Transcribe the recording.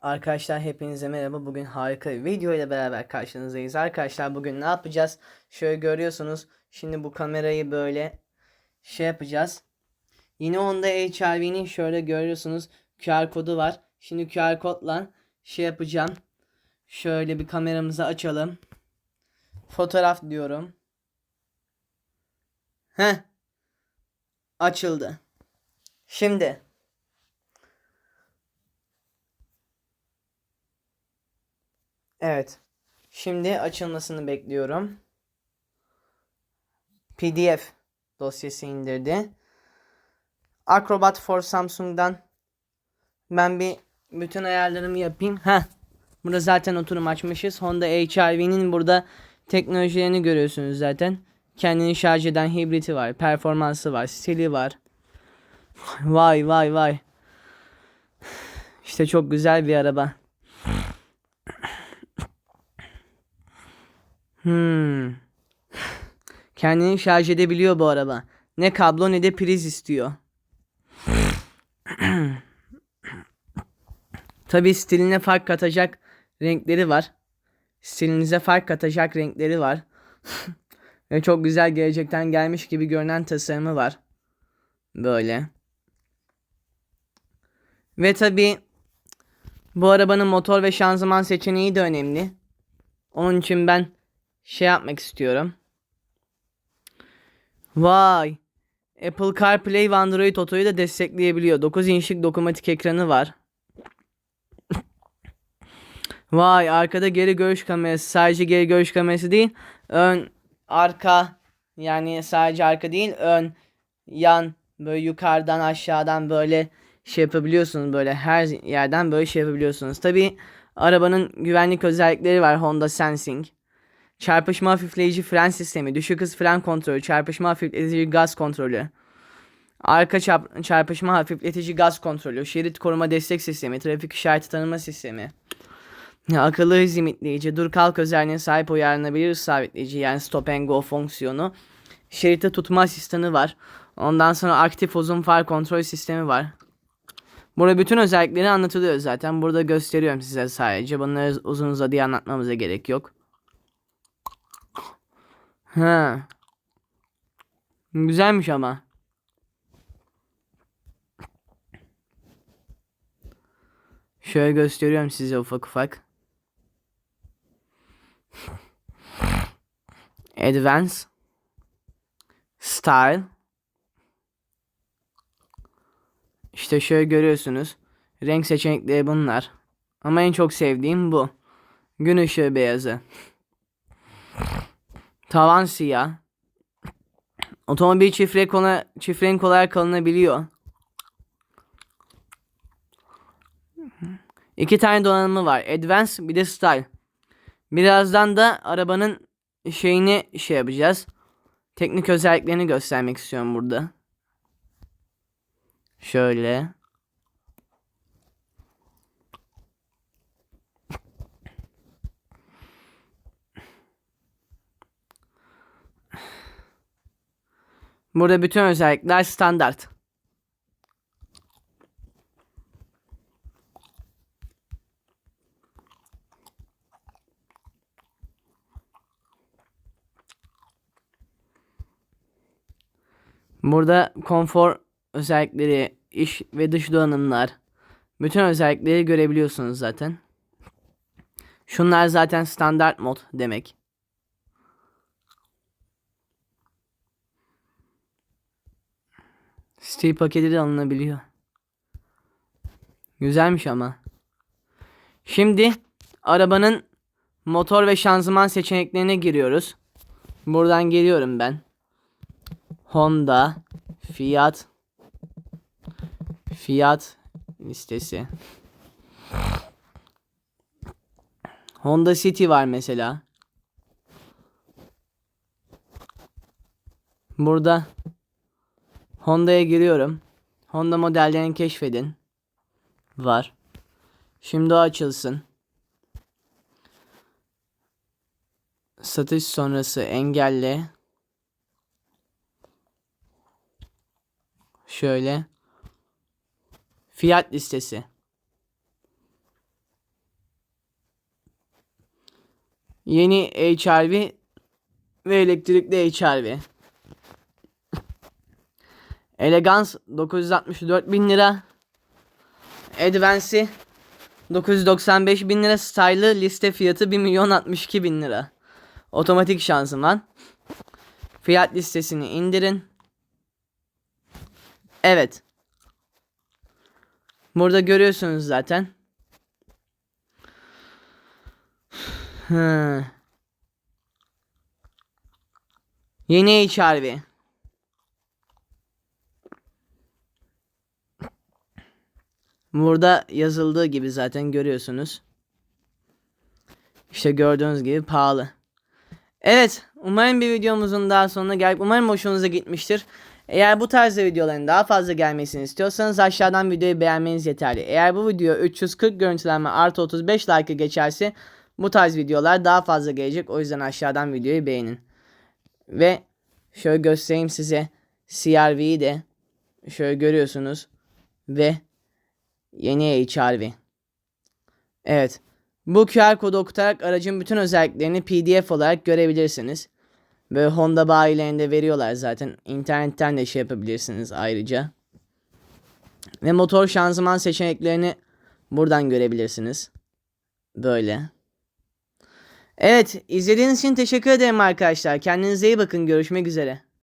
Arkadaşlar hepinize merhaba. Bugün harika bir video ile beraber karşınızdayız. Arkadaşlar bugün ne yapacağız? Şöyle görüyorsunuz. Şimdi bu kamerayı böyle şey yapacağız. Yine onda HRV'nin şöyle görüyorsunuz QR kodu var. Şimdi QR kodla şey yapacağım. Şöyle bir kameramızı açalım. Fotoğraf diyorum. Heh. Açıldı. Şimdi Evet. Şimdi açılmasını bekliyorum. PDF dosyası indirdi. Acrobat for Samsung'dan ben bir bütün ayarlarımı yapayım. Ha. Burada zaten oturum açmışız. Honda HR-V'nin burada teknolojilerini görüyorsunuz zaten. Kendini şarj eden hibriti var, performansı var, stili var. Vay vay vay. İşte çok güzel bir araba. Hmm. Kendini şarj edebiliyor bu araba. Ne kablo ne de priz istiyor. Tabi stiline fark katacak renkleri var. Stilinize fark katacak renkleri var. Ve çok güzel gelecekten gelmiş gibi görünen tasarımı var. Böyle. Ve tabi bu arabanın motor ve şanzıman seçeneği de önemli. Onun için ben şey yapmak istiyorum. Vay. Apple CarPlay ve Android Auto'yu da destekleyebiliyor. 9 inçlik dokunmatik ekranı var. Vay arkada geri görüş kamerası sadece geri görüş kamerası değil ön arka yani sadece arka değil ön yan böyle yukarıdan aşağıdan böyle şey yapabiliyorsunuz böyle her yerden böyle şey yapabiliyorsunuz. Tabi arabanın güvenlik özellikleri var Honda Sensing. Çarpışma hafifleyici fren sistemi, düşük hız fren kontrolü, çarpışma hafifletici gaz kontrolü. Arka çarp çarpışma hafifletici gaz kontrolü, şerit koruma destek sistemi, trafik işareti tanıma sistemi. Akıllı hız limitleyici, dur kalk özelliğine sahip uyarlanabilir sabitleyici yani stop and go fonksiyonu. Şerite tutma asistanı var. Ondan sonra aktif uzun far kontrol sistemi var. Burada bütün özellikleri anlatılıyor zaten. Burada gösteriyorum size sadece. Bunları uzun uzadıya anlatmamıza gerek yok. Ha. Güzelmiş ama. Şöyle gösteriyorum size ufak ufak. Advance Style İşte şöyle görüyorsunuz. Renk seçenekleri bunlar. Ama en çok sevdiğim bu. Gün ışığı beyazı. Tavan siyah. Otomobil çift renk, ona, çift renk olarak alınabiliyor. İki tane donanımı var. Advance bir de Style. Birazdan da arabanın şeyini şey yapacağız. Teknik özelliklerini göstermek istiyorum burada. Şöyle. Burada bütün özellikler standart. Burada konfor özellikleri, iç ve dış donanımlar, bütün özellikleri görebiliyorsunuz zaten. Şunlar zaten standart mod demek. Steel paketi de alınabiliyor. Güzelmiş ama. Şimdi arabanın motor ve şanzıman seçeneklerine giriyoruz. Buradan geliyorum ben. Honda, Fiat, Fiat listesi. Honda City var mesela. Burada Honda'ya giriyorum. Honda modellerini keşfedin. Var. Şimdi o açılsın. Satış sonrası engelle. Şöyle. Fiyat listesi. Yeni HRV ve elektrikli HRV. Elegance 964 bin lira. Advance'i 995 bin lira. Style'ı liste fiyatı 1 milyon 62 bin lira. Otomatik şanzıman. Fiyat listesini indirin. Evet. Burada görüyorsunuz zaten. Hı. Yeni HRV. Burada yazıldığı gibi zaten görüyorsunuz. İşte gördüğünüz gibi pahalı. Evet, umarım bir videomuzun daha sonuna geldik. Umarım hoşunuza gitmiştir. Eğer bu tarzda videoların daha fazla gelmesini istiyorsanız aşağıdan videoyu beğenmeniz yeterli. Eğer bu video 340 görüntülenme artı 35 like'ı geçerse bu tarz videolar daha fazla gelecek. O yüzden aşağıdan videoyu beğenin. Ve şöyle göstereyim size. CRV'yi de şöyle görüyorsunuz. Ve yeni HRV. Evet. Bu QR kodu okutarak aracın bütün özelliklerini PDF olarak görebilirsiniz. Böyle Honda bayilerinde veriyorlar zaten. İnternetten de şey yapabilirsiniz ayrıca. Ve motor şanzıman seçeneklerini buradan görebilirsiniz. Böyle. Evet, izlediğiniz için teşekkür ederim arkadaşlar. Kendinize iyi bakın. Görüşmek üzere.